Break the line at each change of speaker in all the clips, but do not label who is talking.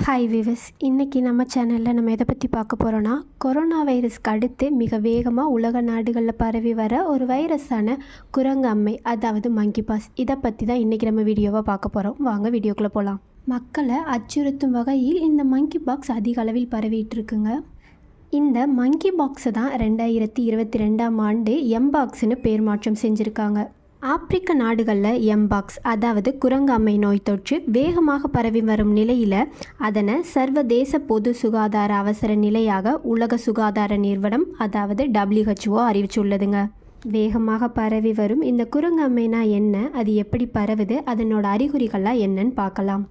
Hi விவஸ் இன்றைக்கி நம்ம சேனலில் நம்ம எதை பற்றி பார்க்க போகிறோன்னா கொரோனா வைரஸ்க்கு அடுத்து மிக வேகமாக உலக நாடுகளில் பரவி வர ஒரு வைரஸான குரங்கு அம்மை அதாவது மங்கி பாஸ் இதை பற்றி தான் இன்றைக்கி நம்ம வீடியோவாக பார்க்க போகிறோம் வாங்க வீடியோக்குள்ளே போகலாம் மக்களை அச்சுறுத்தும் வகையில் இந்த மங்கி பாக்ஸ் அதிக அளவில் பரவிட்டு இருக்குங்க இந்த மங்கி பாக்ஸை தான் ரெண்டாயிரத்தி இருபத்தி ரெண்டாம் ஆண்டு எம்பாக்ஸ்னு பேர் மாற்றம் செஞ்சுருக்காங்க. ஆப்பிரிக்க நாடுகளில் எம்பாக்ஸ் அதாவது குரங்காமை நோய் தொற்று வேகமாக பரவி வரும் நிலையில் அதனை சர்வதேச பொது சுகாதார அவசர நிலையாக உலக சுகாதார நிறுவனம் அதாவது டபிள்யூஹெச்ஓ அறிவிச்சுள்ளதுங்க. வேகமாக பரவி வரும் இந்த குரங்காமைனா என்ன அது எப்படி பரவுது அதனோட அறிகுறிகள்லாம் என்னன்னு பார்க்கலாம்.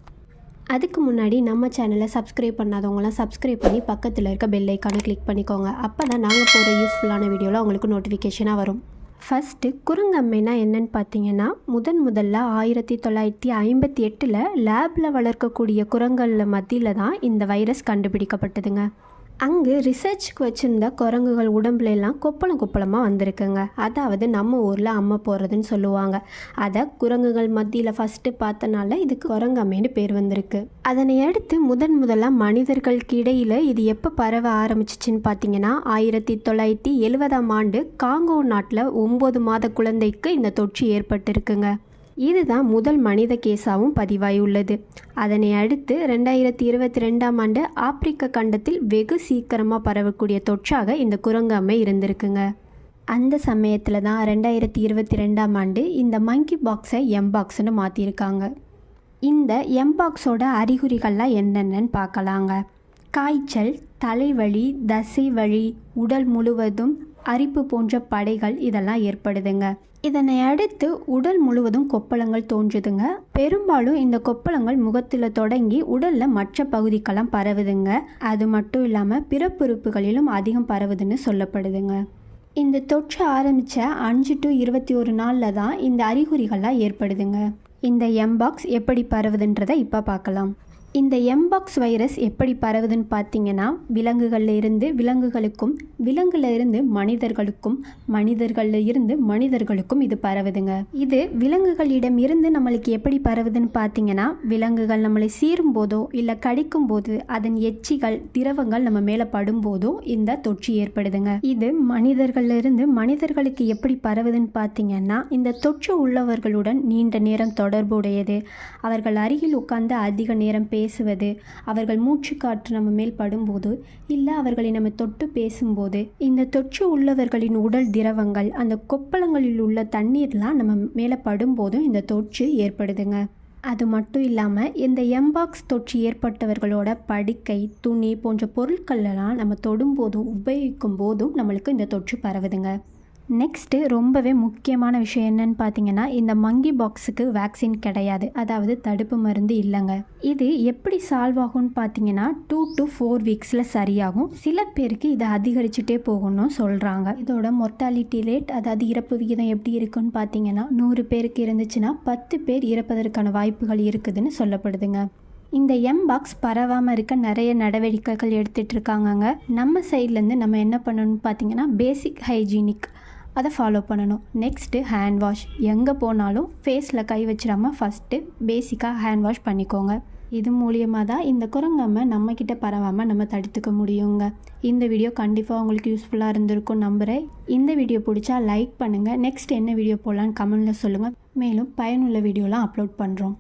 அதுக்கு முன்னாடி நம்ம சேனலை சப்ஸ்கிரைப் பண்ணாதவங்களாம் சப்ஸ்கிரைப் பண்ணி பக்கத்தில் இருக்க பெல் ஐக்கானை கிளிக் பண்ணிக்கோங்க. அப்போ தான் நாங்கள் போகிற யூஸ்ஃபுல்லான வீடியோவில் உங்களுக்கு நோட்டிஃபிகேஷனாக வரும். ஃபஸ்ட்டு குரங்கம்மைனா என்னன்னு பார்த்தீங்கன்னா முதன் முதல்ல ஆயிரத்தி தொள்ளாயிரத்தி ஐம்பத்தி எட்டில் லேபில் வளர்க்கக்கூடிய குரங்களில் மத்தியில் தான் இந்த வைரஸ் கண்டுபிடிக்கப்பட்டதுங்க. அங்கு ரிசர்ச்சுக்கு வச்சுருந்த குரங்குகள் உடம்புல எல்லாம் கொப்பளம் கொப்பளமாக வந்திருக்குங்க. அதாவது நம்ம ஊரில் அம்மை போகிறதுன்னு சொல்லுவாங்க. அதை குரங்குகள் மத்தியில் ஃபஸ்ட்டு பார்த்தனால இதுக்கு குரங்கம்மைன்னு பேர் வந்திருக்கு. அதனை அடுத்து முதன் முதலாக மனிதர்களுக்கு இடையில் இது எப்போ பரவ ஆரம்பிச்சிச்சின்னு பார்த்தீங்கன்னா ஆயிரத்தி தொள்ளாயிரத்தி எழுபதாம் ஆண்டு காங்கோ நாட்டில் ஒம்பது மாத குழந்தைக்கு இந்த தொற்று ஏற்பட்டிருக்குங்க. இதுதான் முதல் மனித கேஸாகவும் பதிவாயுள்ளது. அதனை அடுத்து ரெண்டாயிரத்தி இருபத்தி ரெண்டாம் ஆண்டு ஆப்பிரிக்க கண்டத்தில் வெகு சீக்கிரமாக பரவக்கூடிய தொற்றாக இந்த குரங்காமை இருந்திருக்குங்க. அந்த சமயத்தில் தான் ரெண்டாயிரத்தி இருபத்தி ரெண்டாம் ஆண்டு இந்த மங்கி பாக்ஸை எம்பாக்ஸ்னு மாற்றிருக்காங்க இந்த எம்பாக்ஸோட அறிகுறிகள்லாம் என்னென்னு பார்க்கலாங்க. காய்ச்சல் தலைவலி தசை வலி உடல் முழுவதும் அரிப்பு போன்ற படைகள் இதெல்லாம் ஏற்படுதுங்க. இதனை அடுத்து உடல் முழுவதும் கொப்பளங்கள் தோன்றுதுங்க. பெரும்பாலும் இந்த கொப்பளங்கள் முகத்தில் தொடங்கி உடலில் மற்ற பகுதிக்கெல்லாம் பரவுதுங்க. அது மட்டும் இல்லாமல் பிறப்புறுப்புகளிலும் அதிகம் பரவுதுன்னு சொல்லப்படுதுங்க. இந்த தொற்று ஆரம்பித்த அஞ்சு டு இருபத்தி ஒரு நாளில் தான் இந்த அறிகுறிகள்லாம் ஏற்படுதுங்க. இந்த எம்பாக்ஸ் எப்படி பரவுதுன்றதை இப்போ பார்க்கலாம். இந்த எம்பாக்ஸ் வைரஸ் எப்படி பரவுதுன்னு பார்த்தீங்கன்னா விலங்குகளில் இருந்து விலங்குகளுக்கும் விலங்குல இருந்து மனிதர்களுக்கும் மனிதர்களில் இருந்து மனிதர்களுக்கும் இது பரவுதுங்க. இது விலங்குகளிடம் இருந்து நம்மளுக்கு எப்படி பரவுதுன்னு பார்த்தீங்கன்னா விலங்குகள் நம்மளை சீரும் போதோ இல்லை கடிக்கும் போது அதன் எச்சிகள் திரவங்கள் நம்ம மேலே படும்போதோ இந்த தொற்று ஏற்படுதுங்க. இது மனிதர்களில் இருந்து மனிதர்களுக்கு எப்படி பரவுதுன்னு பார்த்தீங்கன்னா இந்த தொற்று உள்ளவர்களுடன் நீண்ட நேரம் தொடர்புடையது. அவர்கள் அருகில் உட்கார்ந்து அதிக நேரம் பேசுவது. அவர்கள் மூச்சு காற்று நம்ம மேல் படும்போது இல்லை அவர்களை நம்ம தொட்டு பேசும்போது இந்த தொற்று உள்ளவர்களின் உடல் திரவங்கள் அந்த கொப்பளங்களில் உள்ள தண்ணீர்லாம் நம்ம மேலே படும்போதும் இந்த தொற்று ஏற்படுதுங்க. அது மட்டும் இல்லாமல் இந்த எம்பாக்ஸ் தொற்று ஏற்பட்டவர்களோட படுக்கை துணி போன்ற பொருட்களெல்லாம் நம்ம தொடும்போதும் உபயோகிக்கும் போதும் நம்மளுக்கு இந்த தொற்று பரவுதுங்க. நெக்ஸ்ட்டு ரொம்பவே முக்கியமான விஷயம் என்னன்னு பார்த்தீங்கன்னா இந்த மங்கி பாக்ஸுக்கு வேக்சின் கிடையாது. அதாவது தடுப்பு மருந்து இல்லைங்க. இது எப்படி சால்வ் ஆகும்னு பார்த்தீங்கன்னா டூ டு ஃபோர் வீக்ஸில் சரியாகும். சில பேருக்கு இதை அதிகரிச்சுட்டே போகணும்னு சொல்கிறாங்க இதோட மொர்டாலிட்டி ரேட் அதாவது இறப்பு விகிதம் எப்படி இருக்குன்னு பார்த்தீங்கன்னா நூறு பேருக்கு இருந்துச்சுன்னா பத்து பேர் இறப்பதற்கான வாய்ப்புகள் இருக்குதுன்னு சொல்லப்படுதுங்க. இந்த எம் பாக்ஸ் பரவாமல் இருக்க நிறைய நடவடிக்கைகள் எடுத்துகிட்டு இருக்காங்கங்க. நம்ம சைட்லேருந்து நம்ம என்ன பண்ணணும்னு பார்த்தீங்கன்னா பேசிக் ஹைஜீனிக் அதை ஃபாலோ பண்ணணும். நெக்ஸ்ட்டு ஹேண்ட் வாஷ் எங்கே போனாலும் ஃபேஸில் கை வச்சிடாமல் ஃபஸ்ட்டு பேசிக்காக ஹேண்ட் வாஷ் பண்ணிக்கோங்க. இது மூலியமாக தான் இந்த குரங்காம நம்மக்கிட்ட பரவாமல் நம்ம தடுத்துக்க முடியுங்க. இந்த வீடியோ கண்டிப்பாக உங்களுக்கு யூஸ்ஃபுல்லாக இருந்திருக்கும் நம்புகிறேன் இந்த வீடியோ பிடிச்சா லைக் பண்ணுங்கள் நெக்ஸ்ட் என்ன வீடியோ போடலான்னு கமெண்டில் சொல்லுங்கள் மேலும் பயனுள்ள வீடியோலாம் அப்லோட் பண்ணுறோம்